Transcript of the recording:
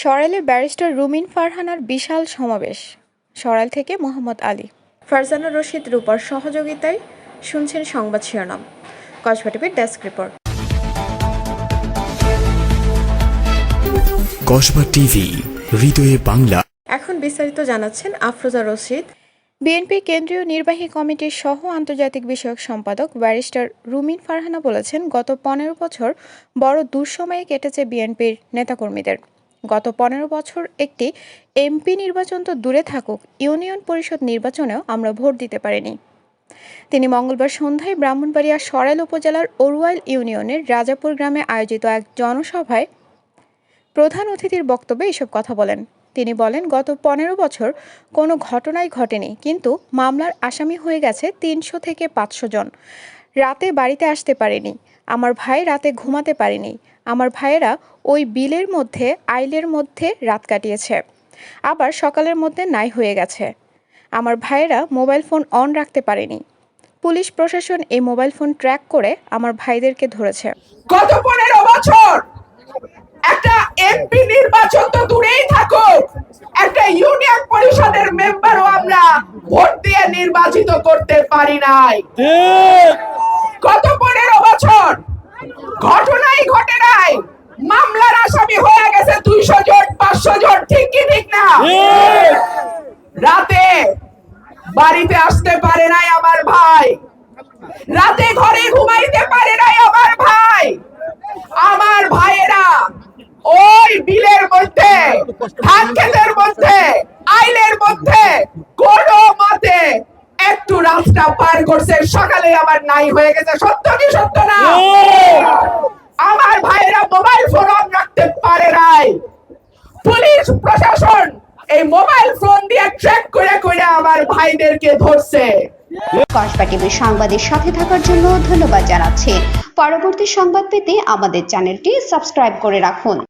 সরাইলে barrister রুমিন ফারহানার বিশাল সমাবেশ। সরাইল থেকে মোহাম্মদ আলী। ফারজানা রশিদ রূপার সহযোগিতায় শুনছেন সংবাদ শিরোনাম। কসবা টিভির ডেস্ক রিপোর্ট। কসবা টিভি হৃদয়ে বাংলা। এখন বিস্তারিত জানাচ্ছেন আফরোজা রশিদ। বিএনপি কেন্দ্রীয় নির্বাহী কমিটির সহ আন্তর্জাতিক বিষয়ক সম্পাদক ব্যারিস্টার রুমিন ফারহানা বলেছেন গত পনেরো বছর বড় দুঃসময়ে কেটেছে বিএনপির নেতাকর্মীদের। গত পনেরো বছর একটি এমপি নির্বাচন তো দূরে থাকুক, ইউনিয়ন পরিষদ নির্বাচনেও আমরা ভোট দিতে পারিনি। তিনি মঙ্গলবার সন্ধ্যায় ব্রাহ্মণবাড়িয়া সরাইল উপজেলার ওরওয়াইল ইউনিয়নের রাজাপুর গ্রামে আয়োজিত এক জনসভায় প্রধান অতিথির বক্তব্যে এসব কথা বলেন। তিনি বলেন, গত পনেরো বছর কোনো ঘটনাই ঘটেনি, কিন্তু মামলার আসামি হয়ে গেছে তিনশো থেকে পাঁচশো জন। রাতে বাড়িতে আসতে পারেনি। আমার ভাই রাতে ঘুমাতে পারেনি। আমার ভাইয়েরা ওই বিলের মধ্যে, আইলের মধ্যে রাত কাটিয়েছে। আবার সকালের মধ্যে নাই হয়ে গেছে। আমার ভাইয়েরা মোবাইল ফোন অন রাখতে পারেনি। পুলিশ প্রশাসন এই মোবাইল ফোন ট্র্যাক করে আমার ভাইদেরকে ধরেছে। গত পনেরো বছর একটা এমপি নির্বাচন তো দূরেই থাকুক। একটা ইউনিয়ন পরিষদের মেম্বারও আমরা ভোট দিয়ে নির্বাচিত করতে পারি নাই। গত পনেরো বছর ঘটনাই ঘটে নাই। মামলার আসামি হয়ে গেছে দুইশো জন পাঁচশো জন ঠিক কি ঠিক। না রাতে বাড়িতে আসতে পারে নাই আমার ভাই। রাতে ঘরে ঘুমাইতে পারে নাই আমার ভাই। আমার ভাইয়েরা ওই বিলের মধ্যে ধান ক্ষেতের মধ্যে আইলের মধ্যে কোনো মতে একটু রাস্তা পার করছে সকালে আবার নাই হয়ে গেছে। সত্য কি সত্য না? আমার ভাইয়েরা মোবাইল ফোন অন রাখতে পারে নাই। পুলিশ প্রশাসন এই মোবাইল ফোন দিয়ে ট্র্যাক করে করে আমার ভাইদেরকে ধরছে। কসবা টিভির সাংবাদিক সাথে থাকার জন্য ধন্যবাদ জানাচ্ছি। পরবর্তী সংবাদ পেতে আমাদের চ্যানেলটি সাবস্ক্রাইব করে রাখুন।